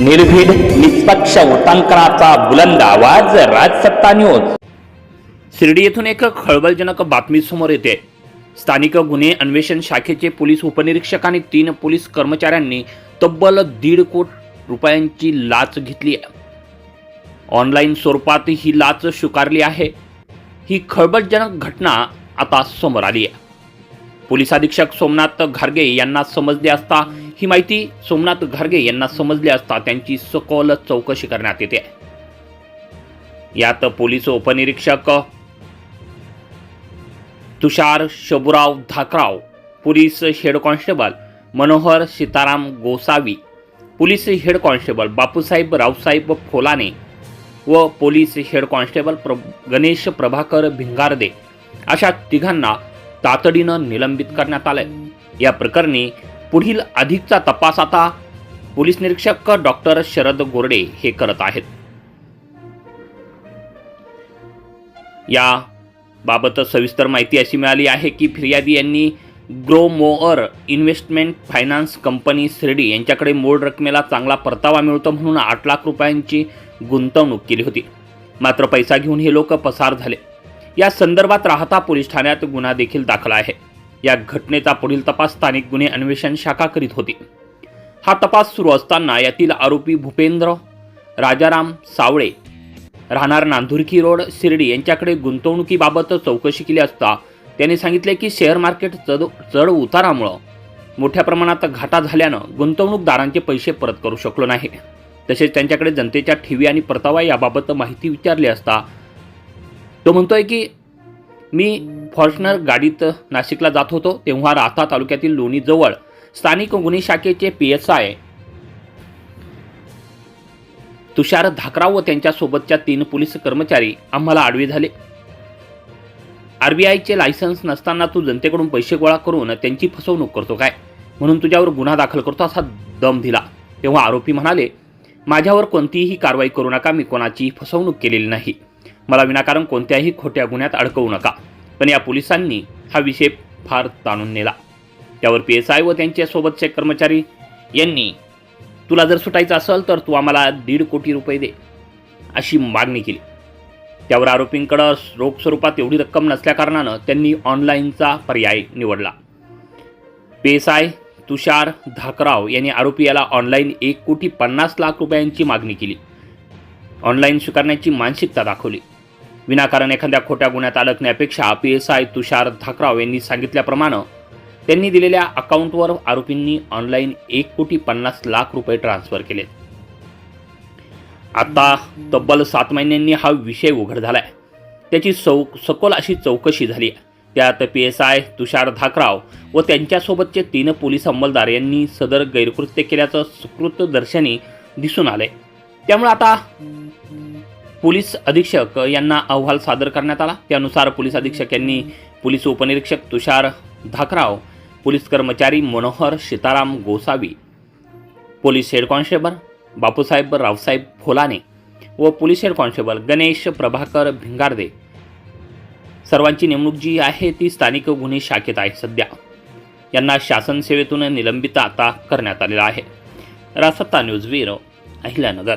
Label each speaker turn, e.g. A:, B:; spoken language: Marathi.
A: निर्भीड निष्पक्ष उटांकनाचा बुलंद आवाज राजसत्ता न्यूज. शिर्डी येथून एक खळबळजनक बातमी समोर येते. स्थानिक गुन्हे अन्वेषण शाखेचे पोलीस उपनिरीक्षक आणि तीन पोलीस कर्मचाऱ्यांनी तब्बल दीड कोट रुपयांची लाच घेतली ऑनलाईन स्वरूपात ही लाच स्वीकारली आहे. ही खळबळजनक घटना आता समोर आली आहे. पोलीस अधीक्षक सोमनाथ घारगे यांना समजले असता ही माहिती सोमनाथ घारगे यांना समजली असता त्यांची सखोल चौकशी करण्यात येते. यात पोलीस उपनिरीक्षक Tushar Shaburao Dhakrao police head constable Manohar Sitaram Gosavi police head constable Bapusaheb Raosaheb Folane व पोलीस हेड कॉन्स्टेबल प्र गणेश प्रभाकर भिंगारदे अशा तिघांना तातडीनं निलंबित करण्यात आलंय. या प्रकरणी पुढील अधिकचा तपास आता पोलीस निरीक्षक डॉक्टर शरद गोरडे हे करत आहेत. या बाबत सविस्तर माहिती अशी मिळाली आहे की फिर्यादी यांनी Growmore investment finance company Shirdi यांच्याकडे मूळ रकमेला चांगला परतावा मिळतो म्हणून आठ लाख रुपयांची गुंतवणूक केली होती. मात्र पैसा घेऊन हे लोक पसार झाले. या संदर्भात राहता पोलीस ठाण्यात गुन्हा देखील दाखल आहे. या घटनेचा पुढील तपास स्थानिक गुन्हे अन्वेषण शाखा करीत होती. हा तपास सुरू असताना यातील आरोपी भूपेंद्र राजाराम सावळे राहणार नांदुरकी रोड शिर्डी यांच्याकडे गुंतवणुकीबाबत चौकशी केली असता त्यांनी सांगितले की शेअर मार्केट चढ चढ उतारामुळं मोठ्या प्रमाणात घाटा झाल्यानं गुंतवणूकदारांचे पैसे परत करू शकलो नाही. तसेच त्यांच्याकडे जनतेच्या ठेवी आणि परतावा याबाबत माहिती विचारली असता तो म्हणतोय की मी फॉर्च्युनर गाडीत नाशिकला जात होतो तेव्हा राहता तालुक्यातील लोणीजवळ स्थानिक गुन्हे शाखेचे P S I. Tushar Dhakrao व त्यांच्यासोबतच्या तीन पोलीस कर्मचारी आम्हाला आडवे झाले. आरबीआयचे लायसन्स नसताना तू जनतेकडून पैसे गोळा करून त्यांची फसवणूक करतो काय? म्हणून तुझ्यावर गुन्हा दाखल करतो असा दम दिला. तेव्हा आरोपी म्हणाले माझ्यावर कोणतीही कारवाई करू नका मी कोणाची फसवणूक केलेली नाही. मला विनाकारण कोणत्याही खोट्या गुन्ह्यात अडकवू नका. पण या पोलिसांनी हा विषय फार ताणून नेला. त्यावर पी एस आय व त्यांच्यासोबतचे कर्मचारी यांनी तुला जर सुटायचं असेल तर तू आम्हाला दीड कोटी रुपये दे अशी मागणी केली. त्यावर आरोपींकडं रोख स्वरूपात एवढी रक्कम नसल्याकारणानं त्यांनी ऑनलाईनचा पर्याय निवडला. पेसाय तुषार धाकराव यांनी आरोपी याला ऑनलाईन एक कोटी पन्नास लाख रुपयांची मागणी केली. ऑनलाईन स्वीकारण्याची मानसिकता दाखवली. विनाकारण एखाद्या खोट्या गुन्ह्यात अडकण्यापेक्षा P S I Tushar Dhakrao यांनी सांगितल्याप्रमाणे त्यांनी दिलेल्या अकाउंटवर आरोपींनी ऑनलाईन एक कोटी पन्नास लाख रुपये ट्रान्स्फर केले. आता तब्बल सात महिन्यांनी हा विषय उघड झालाय. त्याची चौ सखोल अशी चौकशी झाली आहे. त्यात P S I Tushar Dhakrao व त्यांच्यासोबतचे तीन पोलीस अंमलदार यांनी सदर गैरकृत्य केल्याचं सुकृत दर्शनी दिसून आलंय. त्यामुळे आता पोलीस अधीक्षक यांना अहवाल सादर करण्यात आला. त्यानुसार पोलीस अधीक्षक यांनी पोलीस उपनिरीक्षक तुषार धाकराव पोलीस कर्मचारी Manohar Sitaram Gosavi police head constable Bapusaheb Raosaheb Folane व police head constable Ganesh Prabhakar Bhingarde. सर्वांची नेमणूक जी आहे ती स्थानिक गुन्हे शाखेत आहे सध्या. यांना शासन सेवेतून निलंबित आता करण्यात आलेला आहे. रासत्ता news bureau Ahilyanagar.